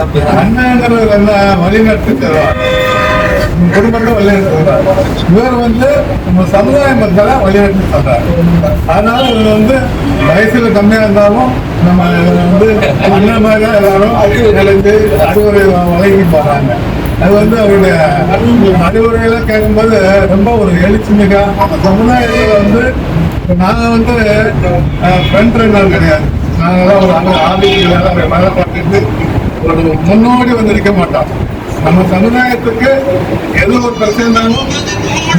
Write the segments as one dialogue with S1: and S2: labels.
S1: அண்ணங்கிறவர் என்ன வழிநடத்துகிறார் குடும்பத்தை வழிநடத்துகிறார் இவர் வந்து நம்ம சமுதாய மக்களை வழிநடத்தி சொல்றாரு அதனால இவர் வந்து வயசுல கம்மியா இருந்தாலும் நம்ம வந்து அண்ணன் மாதிரி எல்லாரும் எனக்கு அறிவுரை வழங்கி போறாங்க அது வந்து அவருடைய அறிவுரையெல்லாம் கேட்கும்போது ரொம்ப ஒரு எழுச்சி அந்த சமுதாயத்தில் வந்து நாங்கள் வந்து ஃப்ரெண்ட் ரெண்டர் கிடையாது நாங்களாம் ஒரு ஆதிக்கு மேலே பார்த்துட்டு ஒரு முன்னோடி வந்து நிற்க மாட்டோம் நம்ம சமுதாயத்துக்கு எது ஒரு பிரச்சனை இருந்தாலும்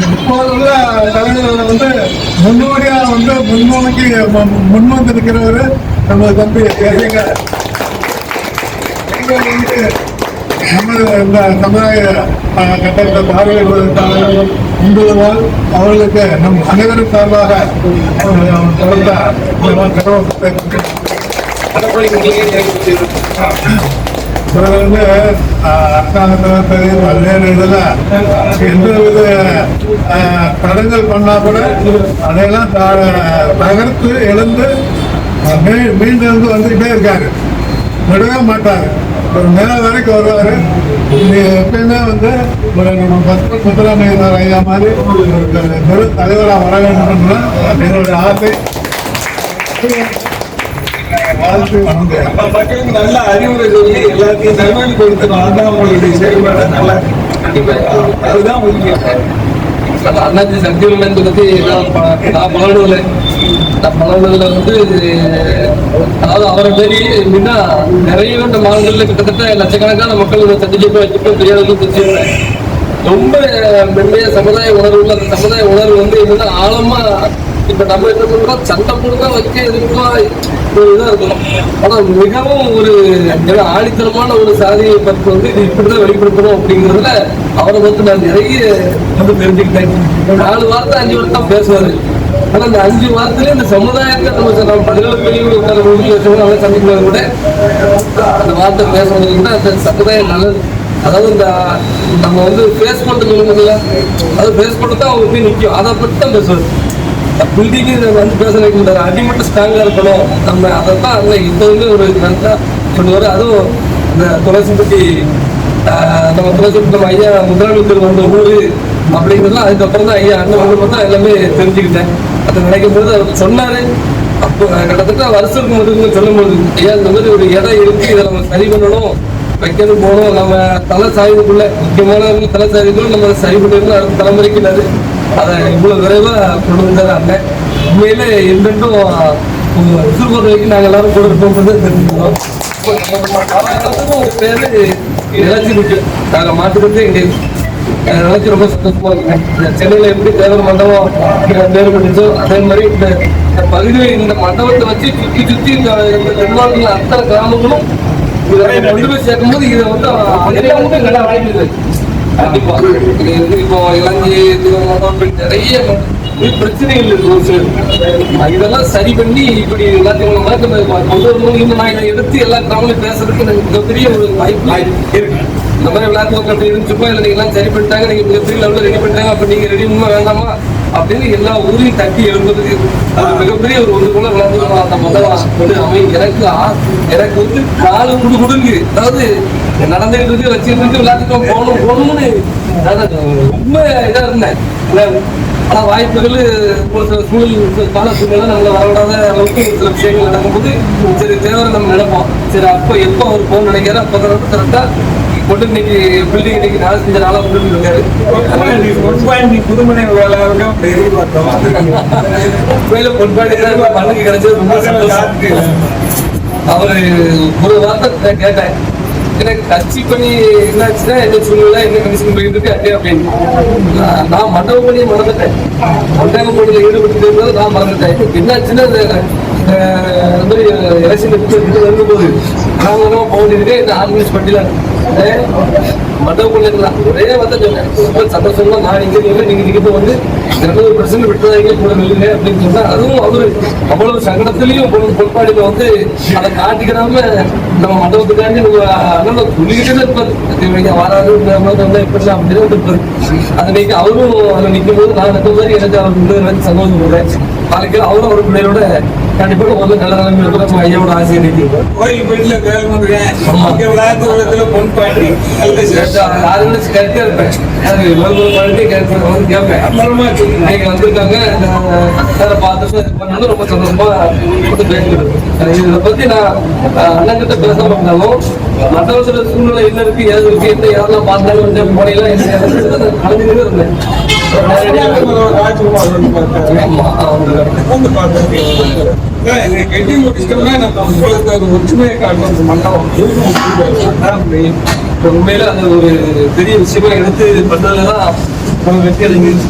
S1: இப்போது உள்ள தலைவர்கள் வந்து முன்னோடியாக வந்து முன்னோக்கி முன்வந்திருக்கிறவர் முன் வந்து நிற்கிறவர் நம்ம தம்பி எங்க வந்து நம்ம இந்த சமுதாய கட்டத்தை பார்வையிடுவதற்காகவும் உங்களுவால் அவர்களுக்கு நம் அனைவரும் சார்பாக அஹ், தொடர்ந்த கடவுளத்தை பிறகு வந்து அஹ், பல்வேறு இதில் எந்த வித தடங்கள் பண்ணா கூட அதையெல்லாம் தகர்த்து எழுந்து மீ- மீண்டும் வந்து வந்துகிட்டே இருக்காரு. விடவே மாட்டாரு. ஒரு மேல வரைக்கும் வருவாரு. எப்பயுமே வந்து ஒரு நம்ம பத்து முத்துராமலிங்கர் ஐயா மாதிரி ஒரு பெரு தலைவராக வர வேண்டும் என்னுடைய ஆசை.
S2: மக்களுக்கு நல்ல அறிவுரை சொல்லி எல்லாத்தையும் நல்வழிப்படுத்தணும் அதுதான் உங்களுடைய செயல்பாடு நல்லா அதுதான் முக்கியம்
S3: அண்ணாச்சி சக்தி உள்ளன்னு பத்தி நான் ப- நான் பழனூர்ல வந்து அதாவது அவரை மாரி முன்னா நிறைய இந்த மாநிலங்கள்ல கிட்டத்தட்ட லட்சக்கணக்கான மக்கள் சந்திக்கப்போ வச்சுக்கோ தெரியாதவங்களும் தெரிஞ்சுக்கிறேன் ரொம்ப மென்மையா சமுதாய உணர்வு உள்ள அந்த சமுதாய உணர்வு வந்து என்னன்னா ஆழமா இப்ப நம்ம என்ன சொல்றோம்? சண்டை முழுக்க வைக்க எதிர்ப்பா ஒரு இதா இருக்கணும். ஆனா மிகவும் ஒரு ஏன்னா ஆணித்தரமான ஒரு சாதியை பற்றி வந்து இது இப்படிதான் வெளிப்படுத்தணும் அப்படிங்கிறதுல அவரை வந்து நான் நிறைய வந்து தெரிஞ்சுக்கிட்டேன். நாலு வார்த்தை அஞ்சு வார்த்தை தான் பேசுவாரு. ஆனா இந்த அஞ்சு வாரத்துல இந்த சமுதாயத்தை நம்ம நம்ம பதினேழு பிரிவு உட்கார முடிஞ்சு கூட அந்த வார்த்தை பேசுறது கூட அந்த சமுதாயம் நல்லது. அதாவது இந்த நம்ம வந்து ஃபேஸ் பண்ணுறது சொல்லுங்கல்ல அது ஃபேஸ் பண்ணிட்டு அவங்க போய் நிற்கும் அதை பற்றி தான் பேசுவது பில்டிங்கு வந்து பேசுறதுக்கு இந்த அடிமட்டம் ஸ்ட்ராங்காக இருக்கணும். நம்ம அதை தான் அதில் இப்போ வந்து ஒரு நல்லா சொல்லுவார். அதுவும் இந்த துளசிப்பட்டி பற்றி நம்ம துளசிப்பட்டி நம்ம ஐயா முதலாளித்தர் வந்த ஊர் அப்படிங்கிறதுலாம் அதுக்கப்புறம் தான் ஐயா அண்ணன் வந்து பார்த்தா எல்லாமே தெரிஞ்சுக்கிட்டேன். அதை நினைக்கும் போது அவர் சொன்னார். அப்போ கிட்டத்தட்ட வருஷத்துக்கு மட்டும் சொல்லும்போது ஐயா இந்த மாதிரி ஒரு இடம் இருக்குது இதை நம்ம சரி பண்ணணும். வைக்கணும் போகணும். நம்ம தலை சாயுதுக்குள்ளே முக்கியமான தலை சாயுதுக்குள்ளே நம்ம சரி பண்ணிடணும். அடுத்த தலைமுறைக்கு அது அதை இவ்வளவு விரைவா கொண்டு அண்ணன் உண்மையில சிறுபோர் வரைக்கும் நாங்க எல்லாரும் கூட இருப்போம் தெரிஞ்சுக்கிறோம். ஒரு பேரு நிலைச்சு இருக்கு நாங்க மாட்டுக்கிறது எங்க அஹ் நினைச்சு ரொம்ப சந்தோஷமா இருக்கேன் சென்னையில எப்படி தேவர் மண்டபம் பேர் பண்ணிச்சோ அதே மாதிரி இந்த பகுதியில் இந்த மண்டபத்தை வச்சு சுத்தி சுத்தி இந்த தென்மாநில அத்தனை கிராமங்களும் இதை கொண்டு போய் சேர்க்கும்போது இதை வந்து எல்லாருமே நல்லா கண்டிப்பா. இது வந்து இப்போ இலங்கை நிறைய பிரச்சனைகள் இருக்கு ஒரு சில. இதெல்லாம் சரி பண்ணி இப்படி எல்லாத்தையும் மாதிரி நம்ம கொண்டு வரணும் இன்னும் நான் இதை எடுத்து எல்லா கிராமங்களும் பேசுறதுக்கு எனக்கு மிகப்பெரிய ஒரு வாய்ப்பு இருக்கு. இந்த மாதிரி விளையாட்டு மக்கள் அப்படி இருந்துச்சுப்பா இல்லை நீங்க எல்லாம் சரி பண்ணிட்டாங்க நீங்க மிகப்பெரிய லெவலில் ரெடி பண்ணிட்டாங்க. அப்ப நீங்க ரெடி உண்மை வேண்டாமா? அப்படின்னு எல்லா ஊரையும் தட்டி எழுதுறதுக்கு ஒரு மிகப்பெரிய ஒரு ஒன்று போல விளையாட்டு அந்த முதல் வந்து அவன் எனக்கு எனக்கு வந்து காலு குடு குடுங்கு அதாவது நடந்துகிட்டு இருக்கு வச்சுட்டு இருக்கு விளையாட்டுக்கு போகணும் போகணும்னு ரொம்ப இதா இருந்தேன். இல்ல, ஆனா வாய்ப்புகள் ஒரு சில சூழல் கால சூழ்நிலை நம்மள வரவிடாத அளவுக்கு சில விஷயங்கள் நடக்கும்போது சரி தேவை நம்ம நினைப்போம். சரி அப்போ எப்போ அவர் போன் நினைக்கிறார் அப்போ கரெக்டா கொண்டு இன்னைக்கு பில்டிங் இன்னைக்கு நாலு செஞ்ச நாளா கொண்டு இருக்காரு
S2: ஒன் பாயிண்ட் புதுமனை வேலை இருக்கும் அப்படி எதிர்பார்த்தோம்.
S3: உண்மையில பொன்பாடி மண்ணுக்கு கிடைச்சது ரொம்ப அவரு ஒரு வார்த்தை கேட்டேன். எனக்கு கட்சி பணி என்னாச்சுன்னா என்ன சூழ்நிலை என்ன கண்டிஷன் போயிட்டு இருக்கு அப்படின்னு. நான் நான் மண்டப பணியை மறந்துட்டேன். மண்டப பணியில் ஈடுபட்டு நான் மறந்துட்டேன். என்னாச்சுன்னா இந்த மாதிரி எலெக்ஷன் வரும்போது ஒன்றும் போக வேண்டியது இந்த ஆர்கனைஸ் பண்ணில மண்டப பணியில் ஒரே வார்த்தை சொன்னேன். ரொம்ப சந்தோஷமா நான் இங்க நின்று நீங்க இங்கிட்ட வந்து எனக்கு ஒரு பிரச்சனை விட்டுறாங்க கூட இல்லைங்க அப்படின்னு சொன்னா அதுவும் அவரு அவ்வளவு சங்கடத்திலையும் பொறுப்பாடியில வந்து அதை காட்டிக்கிறாம நம்ம மண்டபத்துக்காண்டி நம்ம அண்ணன் சொல்லிக்கிட்டே இருப்பாரு. இவங்க வராது இந்த மாதிரி வந்தா எப்படி அப்படின்னு இருப்பாரு. அது நீங்க அவரும் அதுல நிற்கும் போது நான் நிற்கும் போது எனக்கு அவர் முன்னாடி சந்தோஷம் போடுறேன் நாளைக்கு அவரும் அவர் பிள்ளையோட கண்டிப்பாக ஒரு நல்ல நிலைமை இருக்கிற நம்ம ஐயாவோட ஆசையை நிற்கும்
S2: கோயில் பேர் வந்துருக்கேன் இங்க விளையாட்டு பொன் பாட்டி
S3: இருப்பேன் பண்ணிட்டு கேட்பேன் வந்து கேட்பேன்
S2: அப்புறமா சொல்லுங்க
S3: நீங்க வந்திருக்காங்க. அதை பார்த்துட்டு பண்ணது ரொம்ப சந்தோஷமா இதை பத்தி நான் அண்ணன் கிட்ட பேசாம இருந்தாலும் மற்ற சில சூழ்நிலை என்ன இருக்கு ஏது இருக்கு என்ன யாரெல்லாம் பார்த்தாலும் என்ன கலந்துக்கிட்டு இருந்தேன்.
S2: ராஜ்குமார் வந்து பார்த்தாரு
S3: ஆமா அவங்க
S2: வந்து பார்த்தாரு இதை கட்டி முடிச்சிட்டோம்னா நம்ம உங்களுக்கு ஒரு ஒற்றுமையை காட்டுறது மண்டபம் அதான் main.
S3: உண்மையில அது ஒரு பெரிய விஷயமா எடுத்து பண்ணதுலதான் நம்ம வெற்றி அடைஞ்சிருச்சு